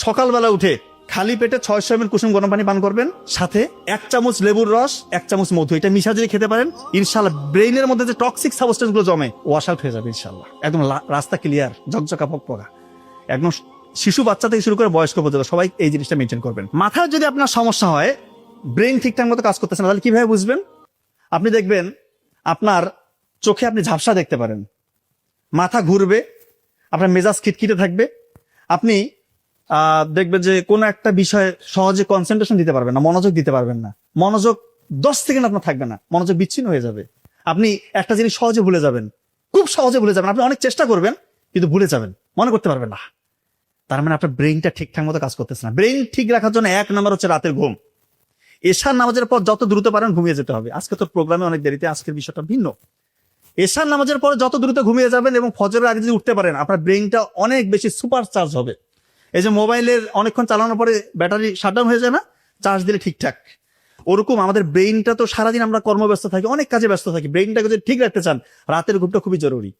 সকালবেলা উঠে খালি পেটে ছয়শো এমএল কুসুম গরম পানি পান করবেন, সাথে এক চামচ লেবুর রস, এক চামচ মধু, এটা মিশা যদি খেতে পারেন। ইনশাল্লাহ ব্রেইনের মধ্যে যে টক্সিক সাবস্টেন্সগুলো জমে ওয়াশ আউট হয়ে যাবে ইনশাল্লাহ একদম রাস্তা ক্লিয়ার ঝকঝকা পকপকা একদম শিশু বাচ্চা থেকে শুরু করে বয়স্ক পর্যন্ত সবাই এই জিনিসটা মেনটেন করবেন। মাথার যদি আপনার সমস্যা হয় ব্রেন ঠিকঠাক মতো কাজ করতেছে না, তাহলে কীভাবে বুঝবেন? আপনি দেখবেন আপনার চোখে আপনি ঝাপসা দেখতে পারেন। মাথা ঘুরবে, আপনার মেজাজ খিটখিটে থাকবে। আপনি আহ, দেখবেন যে কোনো একটা বিষয়ে সহজে কনসেন্ট্রেশন দিতে পারবেন না মনোযোগ দিতে পারবেন না। মনোযোগ দশ সেকেন্ড আপনার থাকবে না মনোযোগ বিচ্ছিন্ন হয়ে যাবে। আপনি একটা জিনিস সহজে ভুলে যাবেন খুব সহজে ভুলে যাবেন আপনি অনেক চেষ্টা করবেন কিন্তু ভুলে যাবেন মনে করতে পারবেন না। তার মানে আপনার ব্রেইনটা ঠিকঠাক মতো কাজ করতেছে না। ব্রেইন ঠিক রাখার জন্য এক নাম্বার হচ্ছে রাতের ঘুম। এশার নামাজের পর যত দ্রুত পারেন ঘুমিয়ে যেতে হবে। আজকে তো প্রোগ্রামে অনেক দেরিতে আজকের বিষয়টা ভিন্ন। এশার নামাজের পরে যত দ্রুত ঘুমিয়ে যাবেন এবং ফজরের আগে যদি উঠতে পারেন আপনার ব্রেইনটা অনেক বেশি সুপার চার্জ হবে। এই যে মোবাইলের অনেকক্ষণ চালানোর পরে ব্যাটারি শাটডাউন হয়ে যায় না চার্জ দিলে ঠিকঠাক। ওরকম আমাদের ব্রেইনটা তো সারাদিন আমরা কর্মব্যস্ত থাকি, অনেক কাজে ব্যস্ত থাকি। ব্রেইনটাকে যদি ঠিক রাখতে চান, রাতের ঘুমটা খুবই জরুরি।